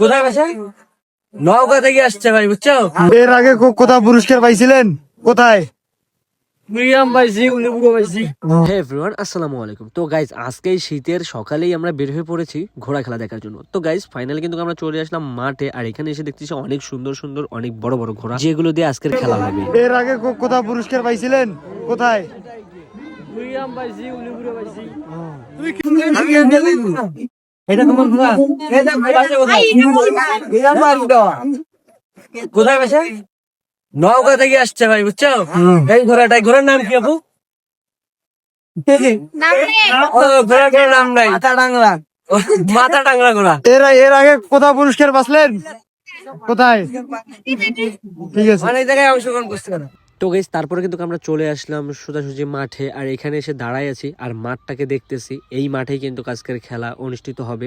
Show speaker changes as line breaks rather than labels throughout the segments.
কোথায় বাসা নওগাঁ থেকে আসছে ভাই বুঝছ?
এর আগে কোথাও পুরস্কার পাইছিলেন? কোথায়?
মিডিয়াম পাইছি উলিপুরো পাইছি।
হে এভরিওয়ান আসসালামু আলাইকুম। তো গাইজ আজকে শীতের সকালেই আমরা বের হয়ে পড়েছি ঘোড়া খেলা দেখার জন্য। তো গাইজ ফাইনালি কিন্তু আমরা চলে আসলাম মাঠে আর এখানে এসে দেখতেছি অনেক সুন্দর সুন্দর অনেক বড় বড় ঘোড়া যেগুলো দিয়ে আজকের খেলা হবে
এর আগে কোথাও পুরস্কার পাইছিলেন? কোথায়?
মিডিয়াম পাইছি উলিপুরো পাইছি এটা তোমার এটা কোথায় পাইছি বাসা? নওগাঁ থেকে আসছে ভাই বুঝছ? এই ঘোড়াটাই ঘোড়ার নাম কি আপু? ঘোড়াটার নাম নাই। মাথা টাংরা মাথা টাংরা ঘোড়া।
এর এর আগে কোথাও পুরস্কার পাইছিলেন কোথায়? ঠিক আছে।
অনেক জায়গায় অংশগ্রহণ করতে পারো
তো গাইজ তারপরে কিন্তু আমরা চলে আসলাম সোজাসুজি মাঠে, আর এখানে এসে দাঁড়াই আছি, আর মাঠটাকে দেখতেছি। এই মাঠেই কিন্তু আজকের খেলা অনুষ্ঠিত হবে।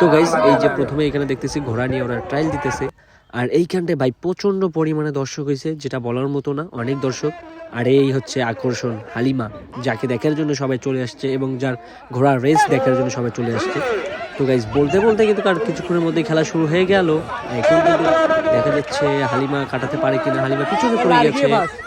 তো গাইজ এই যে প্রথমে এখানে দেখতেছি ঘোড়া নিয়ে ওরা ট্রায়াল দিতেছে। আর এইখানটায় ভাই প্রচণ্ড পরিমাণে দর্শক হয়েছে, যেটা বলার মতো না, অনেক দর্শক। আর এই হচ্ছে আকর্ষণ, হালিমা, যাকে দেখার জন্য সবাই চলে আসছে এবং যার ঘোড়ার রেস দেখার জন্য সবাই চলে আসছে। তো গাইজ বলতে বলতে কিন্তু আর কিছুক্ষণের মধ্যে খেলা শুরু হয়ে গেল। এখন কিন্তু দেখা যাচ্ছে হালিমা কাটাতে পারে কিনা, হালিমা পিছনে পড়ে গেছে।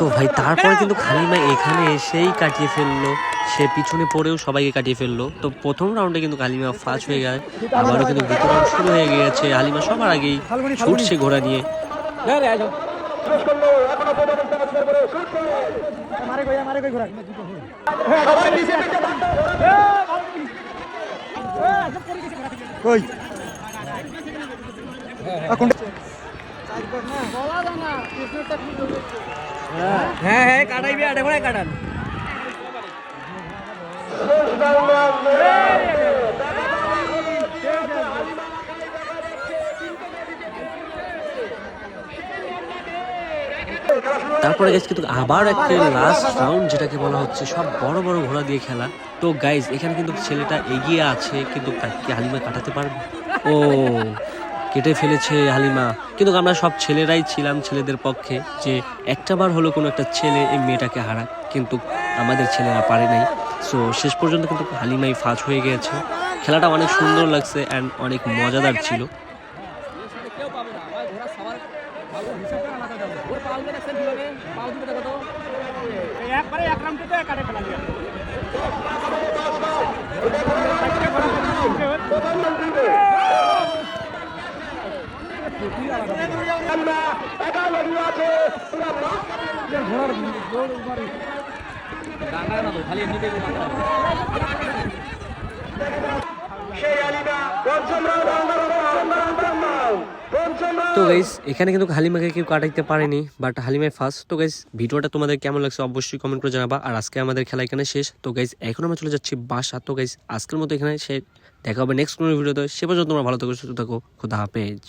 তো ভাই, তারপরে কিন্তু খালিমা এখানে এসেই কাটিয়ে ফেলল। সে পিছনে পড়েও সবাইকে কাটিয়ে ফেলল। তো প্রথম রাউন্ডে কিন্তু হালিমা ফার্স্ট হয়ে গেছে আবারও কিন্তু দ্বিতীয় রাউন্ড শুরু হয়ে গিয়েছে। হালিমা সবার আগেই ছুটছে ঘোড়া নিয়ে?
হ্যাঁ হ্যাঁ আটে কাটান।
তারপরে গেছে কিন্তু আবার একটা লাস্ট রাউন্ড যেটাকে বলা হচ্ছে সব বড় বড় ঘোড়া দিয়ে খেলা। তো গাইজ এখানে কিন্তু ছেলেটা এগিয়ে আছে, কিন্তু হালিমা কাটাতে পারবে? ও কেটে ফেলেছে হালিমা। কিন্তু আমরা সব ছেলেরাই ছিলাম ছেলেদের পক্ষে যে একটা বার হলো কোনো একটা ছেলে এই মেয়েটাকে হারাক। কিন্তু আমাদের ছেলেরা পারে নাই। সো শেষ পর্যন্ত কিন্তু হালিমাই ফাঁস হয়ে গিয়েছে। খেলাটা অনেক সুন্দর লাগছে অ্যান্ড অনেক মজাদার ছিল। তো গাইস এখানে কিন্তু হালিমাকে কেউ কাটাইতে পারেনি বাট হালিমাই ফার্স্ট তো গাইস ভিডিওটা তোমাদের কেমন লাগছে অবশ্যই কমেন্ট করে জানাবা। আর আজকে আমাদের খেলা এখানে শেষ। তো গাইস এখন আমরা চলে যাচ্ছি বাসা। তো গাইস আজকের মতো এখানে সে দেখা হবে নেক্সট কোনো ভিডিওতে। সে পর্যন্ত তোমরা ভালো থাকো, সুস্থ থাকো। খুদা হাফেজ।